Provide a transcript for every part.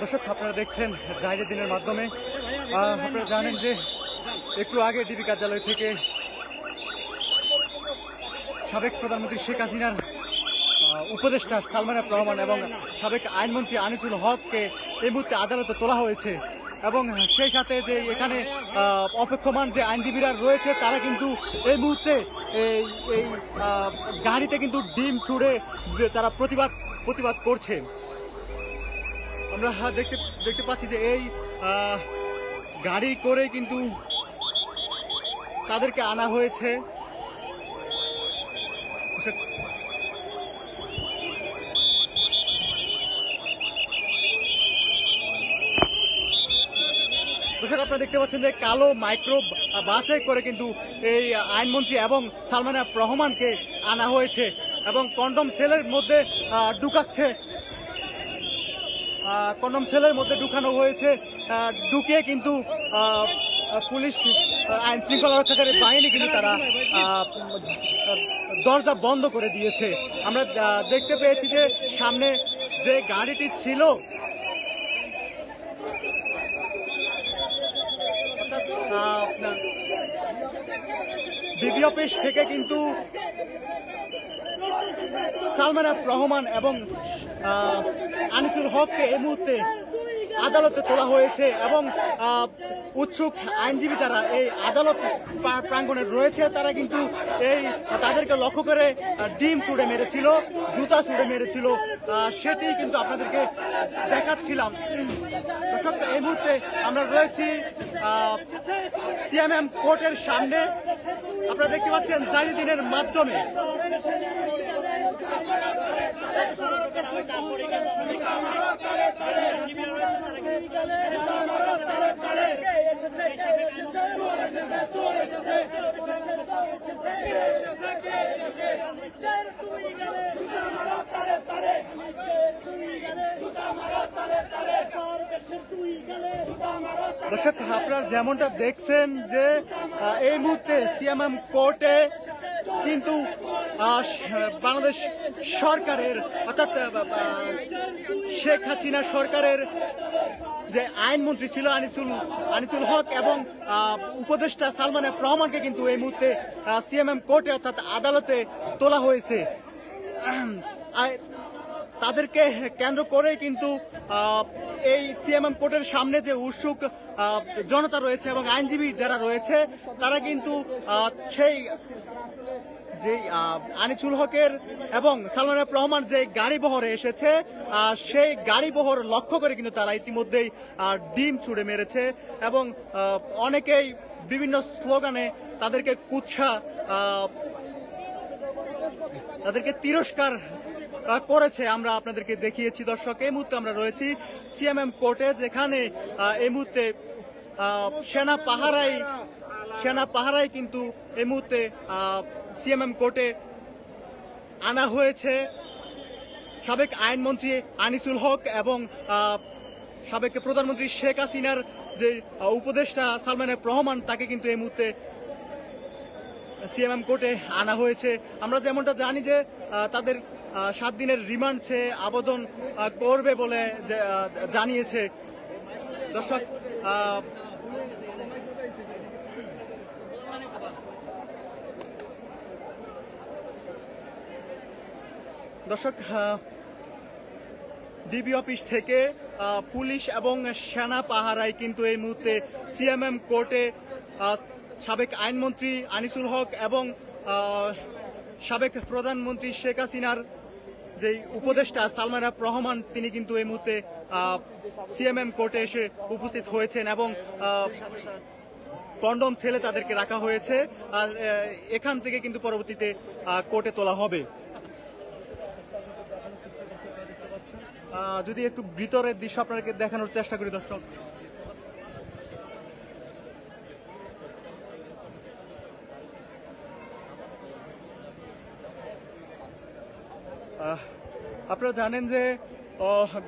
দর্শক, আপনারা দেখছেন জাহিদের দিনের মাধ্যমে। আপনারা জানেন যে একটু আগে ডিবি কার্যালয় থেকে সাবেক প্রধানমন্ত্রী শেখ হাসিনার উপদেষ্টা সালমান রহমান এবং সাবেক আইনমন্ত্রী আনিসুল হককে এই মুহূর্তে আদালতে তোলা হয়েছে। এবং সেই সাথে যে এখানে অপেক্ষমান যে আইনজীবীরা রয়েছে, তারা কিন্তু এই মুহূর্তে এই গাড়িতে কিন্তু ডিম ছুড়ে তারা প্রতিবাদ প্রতিবাদ করছে। আমরা দেখতে দেখতে পাচ্ছি যে এই গাড়ি করে কিন্তু তাদেরকে আনা হয়েছে। আপনারা দেখতে পাচ্ছেন যে কালো মাইক্রো বাসে করে কিন্তু এই আইনমন্ত্রী এবং সালমান রহমানকে আনা হয়েছে এবং কন্ডম সেলের মধ্যে ঢুকাচ্ছে কন্ডম সেলের মধ্যে ঢুকানো হয়েছে। ঢুকিয়ে কিন্তু পুলিশ আইন শৃঙ্খলা রক্ষাকারী বাহিনী কিন্তু তারা দরজা বন্ধ করে দিয়েছে। আমরা দেখতে পেয়েছি যে সামনে যে গাড়িটি ছিল অফিস থেকে কিন্তু সালমান রহমান এবং আনিসুল হককে এই মুহূর্তে আদালতে তোলা হয়েছে এবং উৎসুক আইনজীবী যারা এই আদালত প্রা- প্রাঙ্গণে রয়েছে, তারা কিন্তু এই, তাদেরকে লক্ষ্য করে ডিম ছুড়ে মেরেছিল, জুতা ছুড়ে মেরেছিল। সেটি কিন্তু আপনাদেরকে দেখাচ্ছিলাম। দর্শক, এই মুহূর্তে আমরা রয়েছি সিএমএম কোর্টের সামনে। আপনারা দেখতে পাচ্ছেন জাহিদিনের মাধ্যমে। দর্শক আপনারা যেমনটা দেখছেন যে এই মুহূর্তে সিএমএম কোর্টে কিন্তু বাংলাদেশ সরকারের অর্থাৎ আহ, আহ, শেখ হাসিনা সরকারের যে আইনমন্ত্রী ছিল আনিসুল আনিসুল হক এবং উপদেষ্টা সালমান এফ রহমানকে কিন্তু এই মুহূর্তে সিএমএম কোর্টে অর্থাৎ আদালতে তোলা হয়েছে। তাদেরকে কেন্দ্র করে কিন্তু এই সিএমএম কোর্টের সামনে যে উৎসুক জনতা রয়েছে এবং আইনজীবী যারা রয়েছে তারা কিন্তু সেই যে আনিসুল হকের এবং সালমান রহমান যে গাড়ি বহরে এসেছে সেই গাড়ি বহর লক্ষ্য করে কিন্তু তারা ইতিমধ্যেই ডিম ছুড়ে মেরেছে এবং অনেকেই বিভিন্ন স্লোগানে তাদেরকে কুচ্ছা তাদেরকে তিরস্কার করেছে। আমরা আপনাদেরকে দেখিয়েছি, দর্শক, এই মুহূর্তে আমরা রয়েছি সিএমএম কোর্টে, যেখানে এই মুহূর্তে সেনা পাহারাই সেনা পাহারাই কিন্তু এই মুহূর্তে সিএমএম কোর্টে আনা হয়েছে। সাবেক আইনমন্ত্রী আনিসুল হক এবং সাবেক প্রধানমন্ত্রী শেখ হাসিনার যে উপদেষ্টা সালমান রহমান তাকে কিন্তু এই মুহূর্তে সিএমএম কোর্টে আনা হয়েছে। আমরা যেমনটা জানি যে তাদের সাত দিনের রিমান্ড সে আবেদন করবে বলে জানিয়েছে। দর্শক দর্শক ডিবি অফিস থেকে পুলিশ এবং সেনা পাহারায় কিন্তু এই মুহূর্তে সিএমএম কোর্টে সাবেক আইনমন্ত্রী আনিসুল হক এবং সাবেক প্রধানমন্ত্রী শেখ হাসিনার যে উপদেষ্টা সালমান এফ রহমান, তিনি কিন্তু এই মুহূর্তে সিএমএম কোর্টে এসে উপস্থিত হয়েছেন এবং কন্ডম ছেলে তাদেরকে রাখা হয়েছে। আর এখান থেকে কিন্তু পরবর্তীতে কোর্টে তোলা হবে। যদি একটু ভিতরের দৃশ্য আপনাকে দেখানোর চেষ্টা করি, দর্শক। আপনারা জানেন যে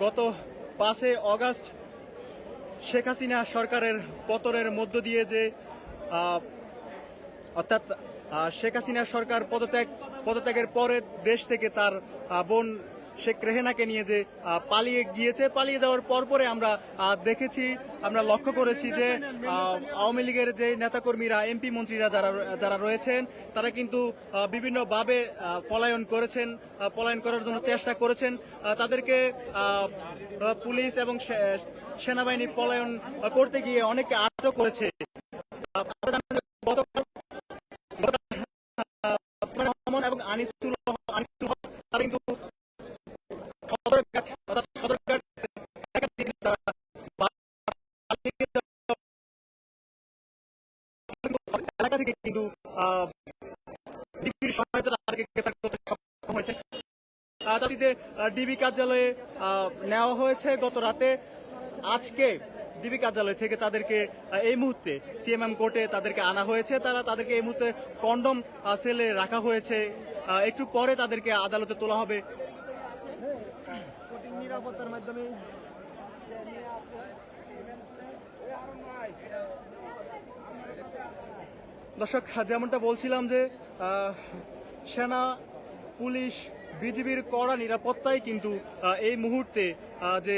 গত পাঁচে অগাস্ট শেখ হাসিনা সরকারের পতনের মধ্য দিয়ে যে অর্থাৎ শেখ হাসিনা সরকার পদত্যাগ, পদত্যাগের পরে দেশ থেকে তার বোন শেখ রেহেনাকে নিয়ে যে পালিয়ে গিয়েছে। পালিয়ে যাওয়ার পরপরে আমরা দেখেছি, আমরা লক্ষ্য করেছি যে আওয়ামী লীগের যে নেতাকর্মীরা, এমপি মন্ত্রীরা যারা যারা রয়েছেন, তারা কিন্তু বিভিন্নভাবে পলায়ন করেছেন পলায়ন করার জন্য চেষ্টা করেছেন। তাদেরকে পুলিশ এবং সেনাবাহিনী পলায়ন করতে গিয়ে অনেকে আটক করেছে। ডিবি কার্যালয়ে নেওয়া হয়েছে গত রাতে। আজকে ডিবি কার্যালয় থেকে তাদেরকে এই মুহূর্তে সিএমএম কোর্টে তাদেরকে আনা হয়েছে। তারা তাদেরকে এই মুহূর্তে কন্ডম সেলে রাখা হয়েছে। একটু পরে তাদেরকে আদালতে তোলা হবে। নিরাপত্তার মাধ্যমে দর্শক যেমনটা বলছিলাম যে সেনা পুলিশ বিজিবির কড়া নিরাপত্তাই কিন্তু এই মুহূর্তে যে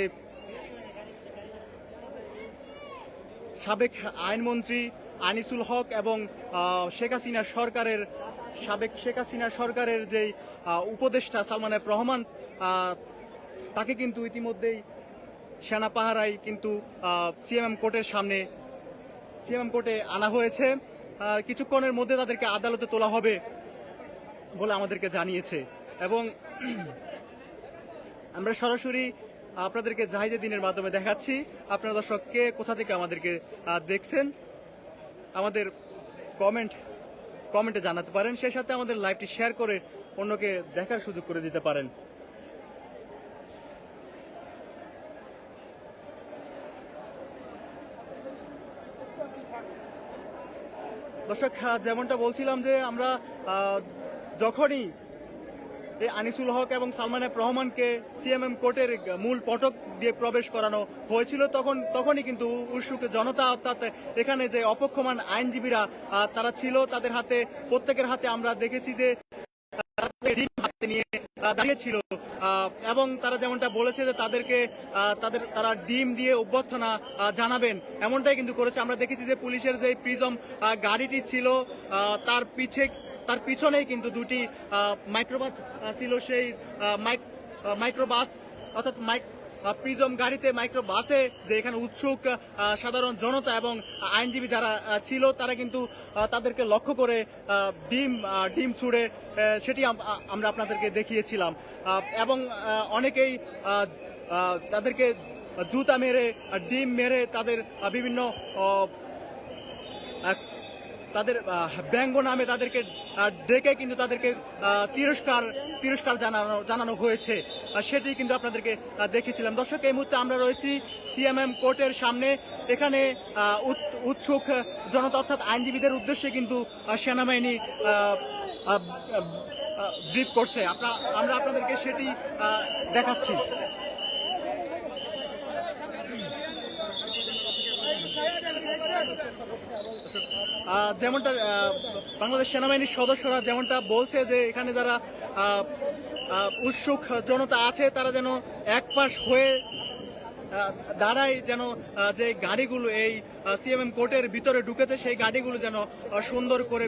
সাবেক আইনমন্ত্রী আনিসুল হক এবং শেখ হাসিনা সরকারের, সাবেক শেখ হাসিনা সরকারের যে উপদেষ্টা সালমান এফ রহমান তাকে কিন্তু ইতিমধ্যেই সেনা পাহারায় কিন্তু সিএমএম কোর্টের সামনে, সিএমএম কোর্টে আনা হয়েছে। কিছুক্ষণের মধ্যে তাদেরকে আদালতে তোলা হবে বলে আমাদেরকে জানিয়েছে। এবং আমরা সরাসরি আপনাদেরকে জাহিদে দিনের মাধ্যমে দেখাচ্ছি। আপনারা দর্শক, কে কোথা থেকে আমাদেরকে দেখছেন, আমাদের কমেন্ট কমেন্টে জানাতে পারেন। সেই সাথে আমাদের লাইভটি শেয়ার করে অন্যকে দেখার সুযোগ করে দিতে পারেন। দর্শক যেমনটা বলছিলাম যে আমরা যখনই এই আনিসুল হক এবং সালমান এফ রহমানকে সিএমএম কোর্টের মূল পটক দিয়ে প্রবেশ করানো হয়েছিল। তখন, তখনই কিন্তু উৎসুক জনতা অর্থাৎ এখানে যে অপক্ষমান আইনজীবীরা তারা ছিল, তাদের হাতে, প্রত্যেকের হাতে আমরা দেখেছি যে নিয়ে দাঁড়িয়েছিল এবং তারা যেমনটা বলেছে যে তাদেরকে তাদের, তারা ডিম দিয়ে অভ্যর্থনা জানাবেন। এমনটাই কিন্তু করেছে। আমরা দেখেছি যে পুলিশের যে প্রিজম গাড়িটি ছিল তার পিছে তার পিছনেই কিন্তু দুটি মাইক্রোবাস ছিল সেই মাইক মাইক্রোবাস অর্থাৎ মাইক প্রিজম গাড়িতে মাইক্রো বাসে যে এখানে উৎসুক সাধারণ জনতা এবং আইনজীবী যারা ছিল, তারা কিন্তু তাদেরকে লক্ষ্য করে ডিম ডিম ছুড়ে সেটি আমরা আপনাদেরকে দেখিয়েছিলাম। এবং অনেকেই তাদেরকে জুতা মেরে ডিম মেরে তাদের বিভিন্ন তাদের ব্যঙ্গ নামে তাদেরকে ডেকে কিন্তু তাদেরকে তিরস্কার তিরস্কার জানানো জানানো হয়েছে। সেটি কিন্তু আপনাদেরকে দেখেছিলাম দর্শক এই মুহূর্তে আমরা রয়েছি সিএমএম কোর্টের সামনে। এখানে উৎ- উৎসুক জনতা অর্থাৎ আইনজীবীদের উদ্দেশ্যে কিন্তু সেনাবাহিনী ব্রিফ করছে। আপনার আমরা আপনাদেরকে সেটি দেখাচ্ছি। আহ, যেমনটা বাংলাদেশ সেনাবাহিনীর সদস্যরা যেমনটা বলছে যে এখানে যারা উৎসুক জনতা আছে, তারা যেন এক পাশ হয়ে দাঁড়ায় যেন যে গাড়িগুলো এই সিএমএম কোর্টের ভিতরে ঢুকেছে, সেই গাড়িগুলো যেন সুন্দর করে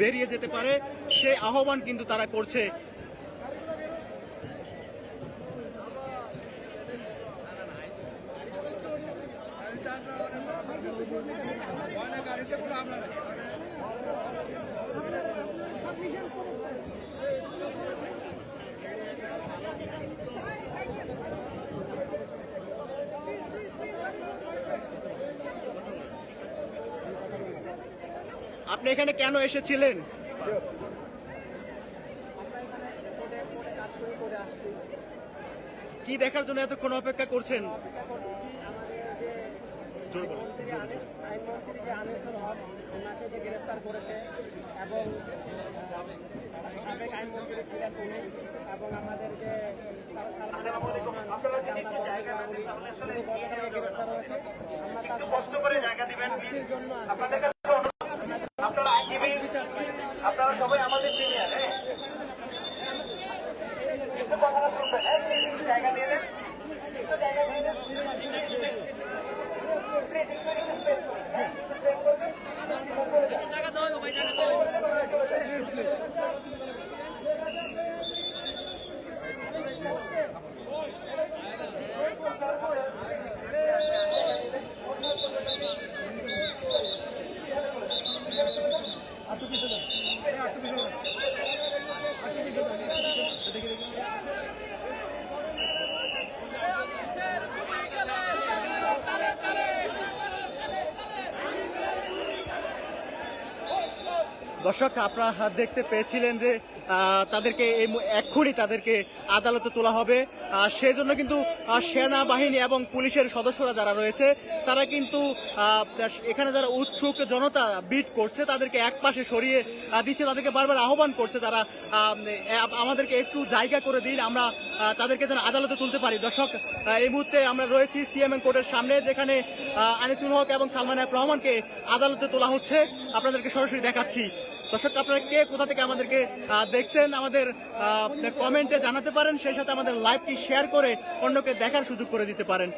বেরিয়ে যেতে পারে। সেই আহ্বান কিন্তু তারা করছে আপনি এখানে কেন এসেছিলেন? কি দেখার জন্য এতক্ষণ অপেক্ষা করছেন? গ্রেফতার করেছে এবং আমাদের জন্য আপনারা সবাই আমাদের প্রিমিয়ার হ্যাঁ? একটু কথাটা শুনবেন হ্যাঁ? জায়গা দিয়ে দেন জায়গা দিয়ে দেন জায়গা দাও ভাই জায়গা দাও দর্শক, আপনারা দেখতে পেয়েছিলেন যে তাদেরকে এক্ষুনি তাদেরকে আদালতে তোলা হবে। সেজন্য কিন্তু সেনাবাহিনী এবং পুলিশের সদস্যরা যারা রয়েছে, তারা কিন্তু এখানে যারা উৎসুক জনতা বিট করছে, তাদেরকে এক পাশে সরিয়ে দিচ্ছে, তাদেরকে বারবার আহ্বান করছে তারা আমাদেরকে একটু জায়গা করে দিন, আমরা তাদেরকে যেন আদালতে তুলতে পারি। দর্শক এই মুহূর্তে আমরা রয়েছি সিএমএন কোর্টের সামনে, যেখানে আনিসুল হক এবং সালমান রহমানকে আদালতে তোলা হচ্ছে। আপনাদেরকে সরাসরি দেখাচ্ছি। দর্শক, আপনারা কে, কোথা থেকে আমাদেরকে দেখছেন, আমাদের কমেন্টে জানাতে পারেন, সেই সাথে আমাদের লাইভটি শেয়ার করে অন্যকে দেখার সুযোগ করে দিতে পারেন।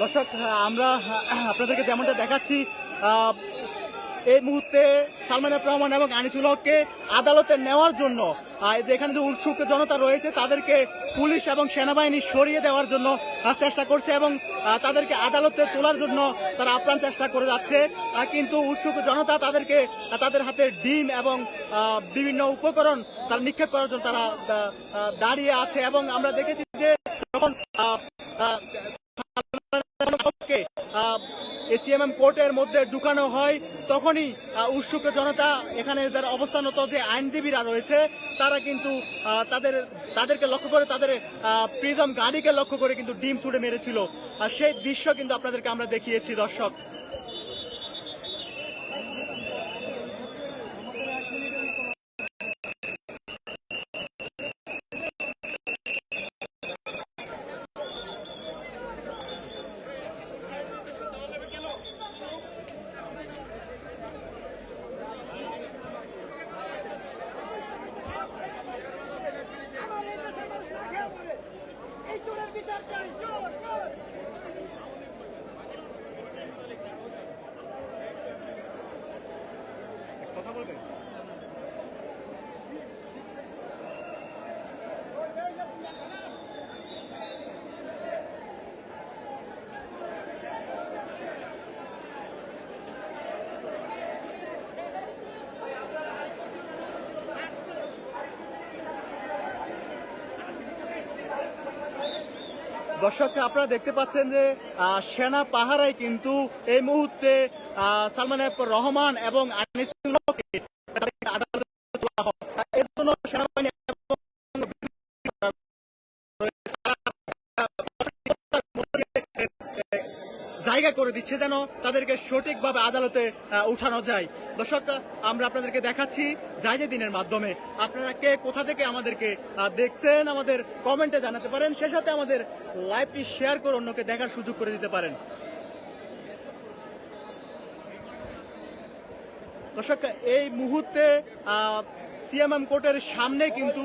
দর্শক আমরা আপনাদেরকে যেমনটা দেখাচ্ছি এই মুহূর্তে সালমান রহমান এবং আনিসুল হককে আদালতে নেওয়ার জন্য আহ, যে উৎসুক জনতা রয়েছে তাদেরকে পুলিশ এবং সেনাবাহিনী সরিয়ে দেওয়ার জন্য চেষ্টা করছে এবং তাদেরকে আদালতে তোলার জন্য তারা আপ্রাণ চেষ্টা করে যাচ্ছে। কিন্তু উৎসুক জনতা তাদেরকে তাদের হাতে ডিম এবং বিভিন্ন উপকরণ তারা নিক্ষেপ করার জন্য তারা দাঁড়িয়ে আছে এবং আমরা দেখেছি যে যখন এসিএমএম কোর্টের মধ্যে ঢুকানো হয়, তখনই উৎসুক জনতা এখানে যারা অবস্থানত যে আইনজীবীরা রয়েছে, তারা কিন্তু তাদের, তাদেরকে লক্ষ্য করে তাদের প্রিজম গাড়িকে লক্ষ্য করে কিন্তু ডিম ছুটে মেরেছিল। আর সেই দৃশ্য কিন্তু আপনাদেরকে আমরা দেখিয়েছি, দর্শক। দর্শক আপনারা দেখতে পাচ্ছেন যে সেনা পাহারায় কিন্তু এই মুহূর্তে সালমান রহমান এবং আনিসুল হয়। এর জন্য সেনাবাহিনী এবং জায়গা করে দিচ্ছে যেন তাদেরকে সঠিকভাবে আদালতে উঠানো যায়। দর্শক, আমরা আপনাদেরকে দেখাচ্ছি জায়গা দিনের মাধ্যমে। আপনারা কে, কোথা থেকে আমাদেরকে দেখছেন আমাদের কমেন্টে জানাতে পারেন। সে সাথে আমাদের লাইভটি শেয়ার করে অন্যকে দেখার সুযোগ করে দিতে পারেন। দর্শক, এই মুহূর্তে সিএমএম কোর্টের সামনে কিন্তু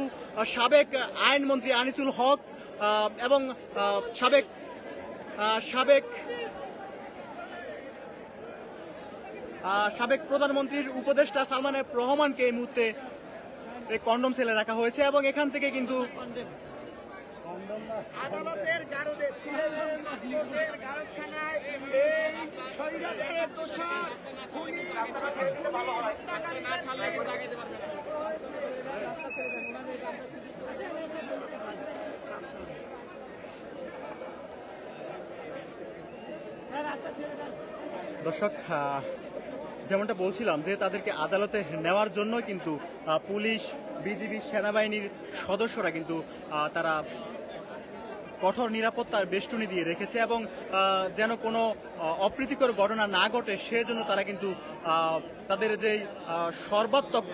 সাবেক আইনমন্ত্রী আনিসুল হক এবং সাবেক সাবেক সাবেক প্রধানমন্ত্রীর উপদেষ্টা সালমান এফ রহমানকে এই মুহূর্তে কন্ডম সেলে রাখা হয়েছে এবং এখান থেকে কিন্তু আদালতের গারদে সিলেটের গারদখানায় এই স্বৈরাচারের দোষর খুনি দর্শক যেমনটা বলছিলাম যে তাদেরকে আদালতে নেওয়ার জন্য কিন্তু পুলিশ, বিজিবি, সেনাবাহিনীর সদস্যরা কিন্তু তারা কঠোর নিরাপত্তার বেষ্টনী দিয়ে রেখেছে এবং যেন কোনো অপ্রীতিকর ঘটনা না ঘটে সেজন্য তারা কিন্তু তাদের যে সর্বাত্মক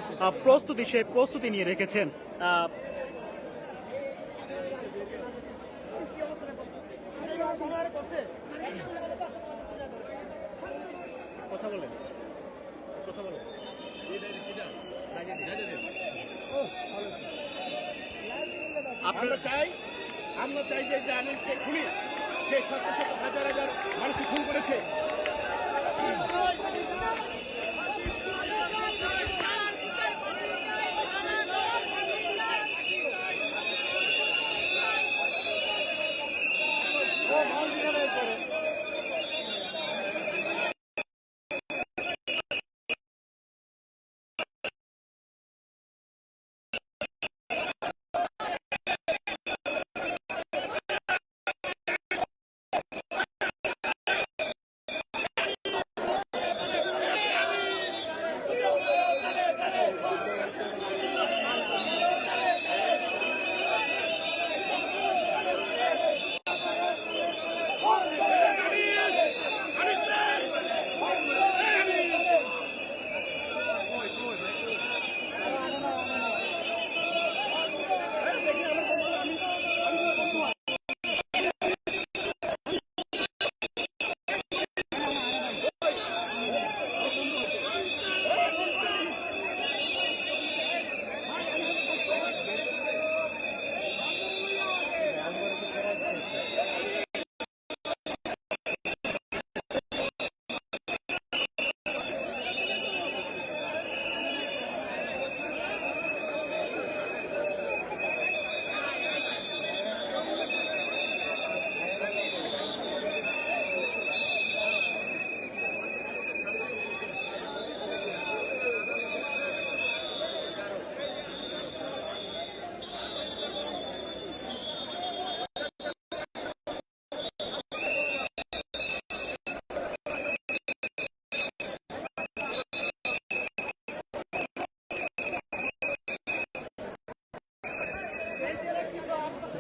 প্রস্তুতি, সেই প্রস্তুতি নিয়ে রেখেছেন। কথা বলেন। কথা বলো। আমরা চাই আমরা চাই যে যে আনন্দ সে খুনি সে শত শত হাজার হাজার মানুষ খুন করেছে।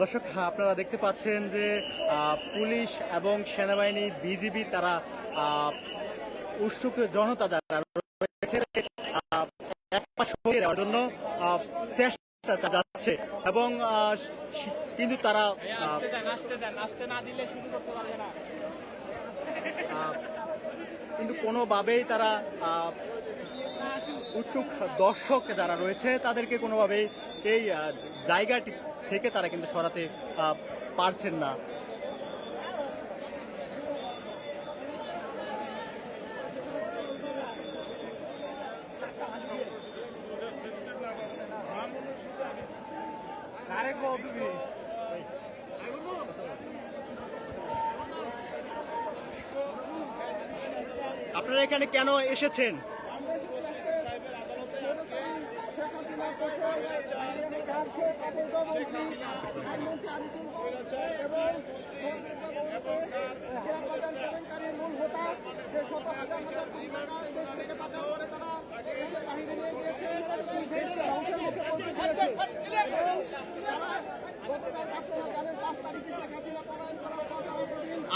দর্শক হ্যাঁ, আপনারা দেখতে পাচ্ছেন যে পুলিশ এবং সেনাবাহিনী বিজিবি তারা উৎসুক জনতা যারা রয়েছে দেওয়ার জন্য চেষ্টা যাচ্ছে এবং আহ, সে- কিন্তু কোনোভাবেই তারা আহ, আসতে দেন আসতে দেন আসতে না দিলে শুরু করতে পারছেন না। আপনারা এখানে কেন কোনোভাবেই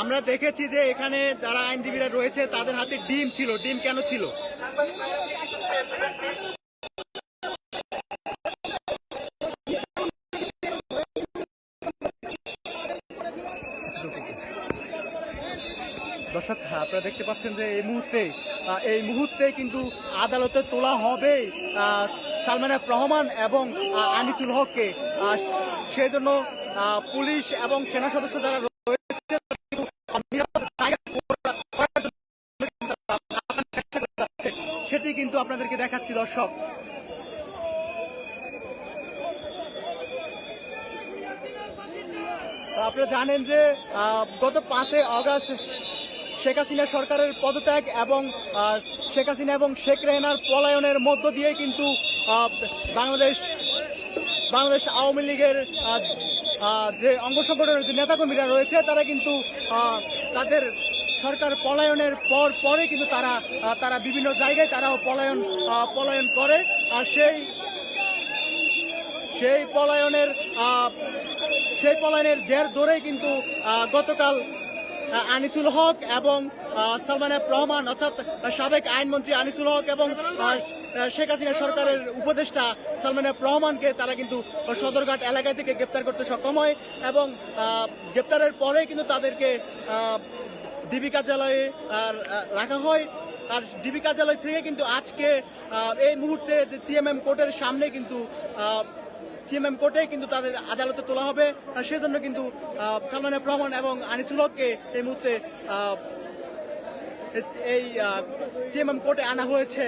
আমরা দেখেছি যে এখানে যারা আইনজীবীরা রয়েছে তাদের হাতে ডিম ছিল। ডিম কেন ছিল? আপনারা দেখতে পাচ্ছেন যে এই মুহূর্তে এই মুহূর্তে কিন্তু আদালতে তোলা হবে আহ, সালমান এফ রহমান এবং আনিসুল হককে আহ, সেই জন্য আহ, পুলিশ এবং সেনা সদস্য যারা রয়েছে। সেটি কিন্তু আপনাদেরকে দেখাচ্ছি দর্শক আপনারা জানেন যে গত পাঁচই আগস্ট শেখ হাসিনা সরকারের পদত্যাগ এবং শেখ হাসিনা এবং শেখ রেহানার পলায়নের মধ্য দিয়ে কিন্তু বাংলাদেশ বাংলাদেশ আওয়ামী লীগের যে অঙ্গ সংগঠনের যে নেতাকর্মীরা রয়েছে, তারা কিন্তু তাদের সরকার পলায়নের পর পরে কিন্তু তারা তারা বিভিন্ন জায়গায় তারাও পলায়ন পলায়ন করে। আর সেই সেই পলায়নের সেই পলায়নের জের ধরেই কিন্তু গতকাল আনিসুল হক এবং সালমান এফ রহমান, অর্থাৎ সাবেক আইনমন্ত্রী আনিসুল হক এবং শেখ হাসিনা সরকারের উপদেষ্টা সালমান এফ রহমানকে তারা কিন্তু সদরঘাট এলাকা থেকে গ্রেপ্তার করতে সক্ষম হয় এবং গ্রেপ্তারের পরে কিন্তু তাদেরকে ডিবি কার্যালয়ে রাখা হয়। আর ডিবি কার্যালয় থেকে কিন্তু আজকে এই মুহূর্তে যে সিএমএম কোর্টের সামনে কিন্তু সিএমএম কোর্টে কিন্তু তাদের আদালতে তোলা হবে। সেজন্য কিন্তু সালমান রহমান এবং আনিসুল হককে এই মুহূর্তে এই সিএমএম কোর্টে আনা হয়েছে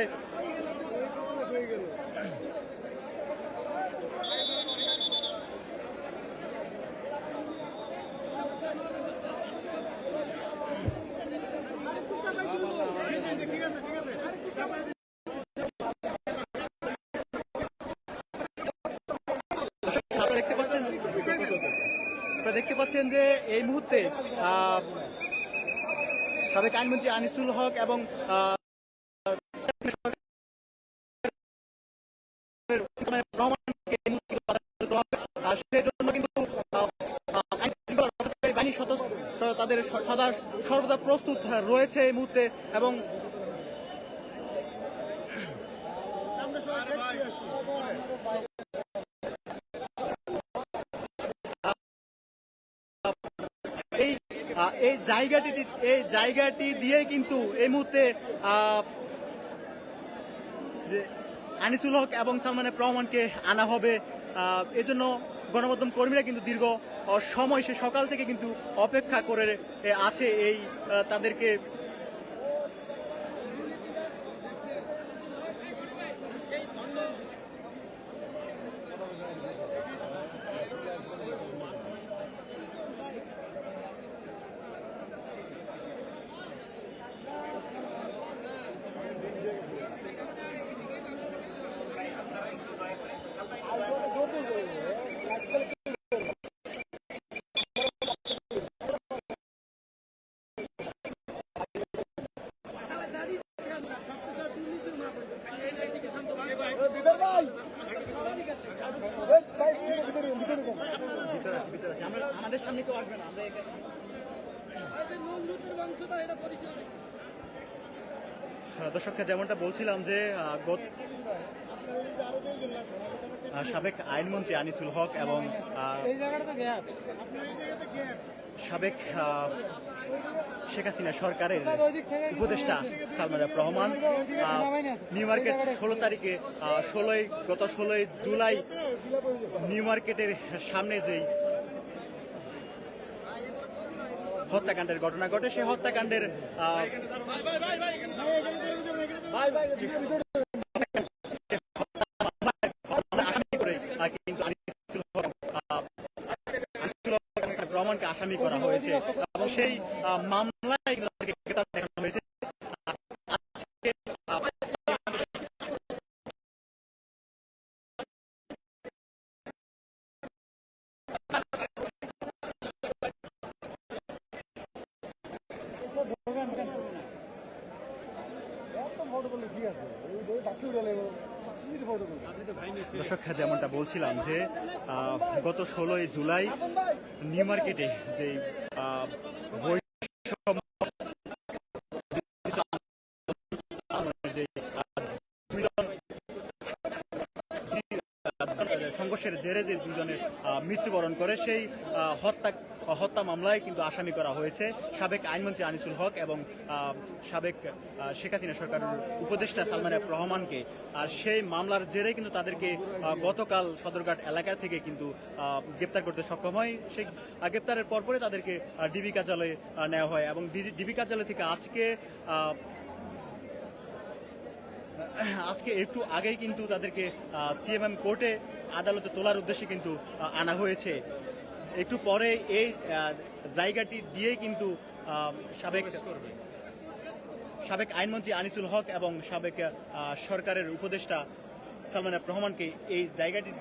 আপনারা দেখতে পাচ্ছেন আপনারা দেখতে পাচ্ছেন যে এই মুহূর্তে সাবেক আইনমন্ত্রী আনিসুল হক এবং তাদের সদা সর্বদা প্রস্তুত রয়েছে এই মুহূর্তে এবং এই আহ, এই জায়গাটি এই জায়গাটি দিয়ে কিন্তু এই মুহূর্তে আনিসুল হক এবং সালমানের রহমানকে আনা হবে। এজন্য গণমাধ্যম কর্মীরা কিন্তু দীর্ঘ সময় সে সকাল থেকে কিন্তু অপেক্ষা করে আছে এই তাদেরকে দিদার ভাই ভাই ভিতরে ভিতরে ভিতরে আছে, ভিতরে আছে। আমরা আমাদের সামনে কেউ আসবে না আমরা এখানে আহ, দর্শককে যেমনটা বলছিলাম যে গত সাবেক আইনমন্ত্রী আনিসুল হক এবং সাবেক শেখ হাসিনা সরকারের উপদেষ্টা সালমান রহমান নিউ মার্কেট ষোলো তারিখে ষোলোই গত ষোলোই জুলাই নিউ মার্কেটের সামনে যেই হত্যাকাণ্ডের ঘটনা ঘটে। সেই হত্যাকাণ্ডের আহ, ভাই ভাই আসামি করে আহ, কিন্তু আনিসুল হক, আহ, আনিসুল হক এবং সাইফুর রহমানকে আসামি করা হয়েছে এবং সেই আহ, মামলায় কিন্তু তাদেরকে গ্রেপ্তার দেখানো হয়েছে আজকে, আহ, এত ফটো করলে ঠিক আছে এই বই বাকি উড়ে নেব কি ফটো করব দর্শক যেমনটা বলছিলাম যে আহ, গত ষোলোই জুলাই নিউ মার্কেটে যে আহ, বৈষম্য যে আহ, দুজন সংঘর্ষের জেরে যে দুজনের মৃত্যুবরণ করে সেই হত্যা হত্যা মামলায় কিন্তু আসামি করা হয়েছে সাবেক আইনমন্ত্রী আনিসুল হক এবং সাবেক শেখ হাসিনা সরকারের উপদেষ্টা সালমান রহমানকে। আর সেই মামলার জেরে কিন্তু তাদেরকে গতকাল সদরঘাট এলাকা থেকে কিন্তু গ্রেপ্তার করতে সক্ষম হয়। সেই গ্রেপ্তারের পরপরে তাদেরকে ডিবি কার্যালয়ে নেওয়া হয় এবং ডিবি কার্যালয় থেকে আজকে আজকে একটু আগেই কিন্তু তাদেরকে সিএমএম কোর্টে আদালতে তোলার উদ্দেশ্যে কিন্তু আনা হয়েছে। একটু পরে এই জায়গাটি দিয়ে কিন্তু সাবেক সাবেক আইনমন্ত্রী আনিসুল হক এবং সাবেক সরকারের উপদেষ্টা সালমান আব রহমানকে এই জায়গাটি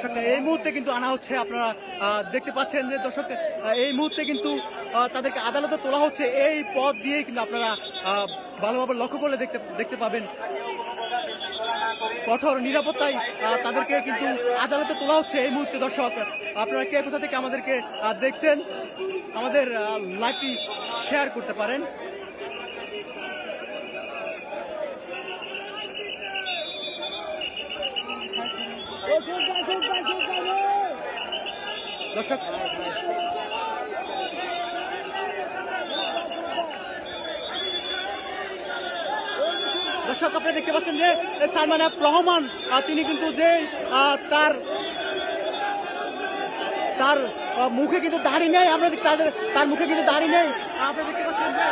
দর্শক, এই মুহূর্তে কিন্তু আনা হচ্ছে, আপনারা দেখতে পাচ্ছেন যে দর্শক এই মুহূর্তে কিন্তু তাদেরকে আদালতে তোলা হচ্ছে, এই পথ দিয়েই কিন্তু আপনারা ভালোভাবে লক্ষ্য করলে দেখতে দেখতে পাবেন। কঠোর নিরাপত্তায় তাদেরকে কিন্তু আদালতে তোলা হচ্ছে এই মুহূর্তে দর্শক। আপনারা কে, কোথা থেকে আমাদেরকে দেখছেন, আমাদের লাইভটি শেয়ার করতে পারেন। দর্শক দর্শক, আপনি দেখতে পাচ্ছেন যে সালমান মানে রহমান তিনি কিন্তু যে তার তার মুখে কিন্তু দাঁড়িয়ে নেই, আমরা তাদের তার মুখে কিন্তু দাঁড়িয়ে নেই। আপনি দেখতে পাচ্ছেন যে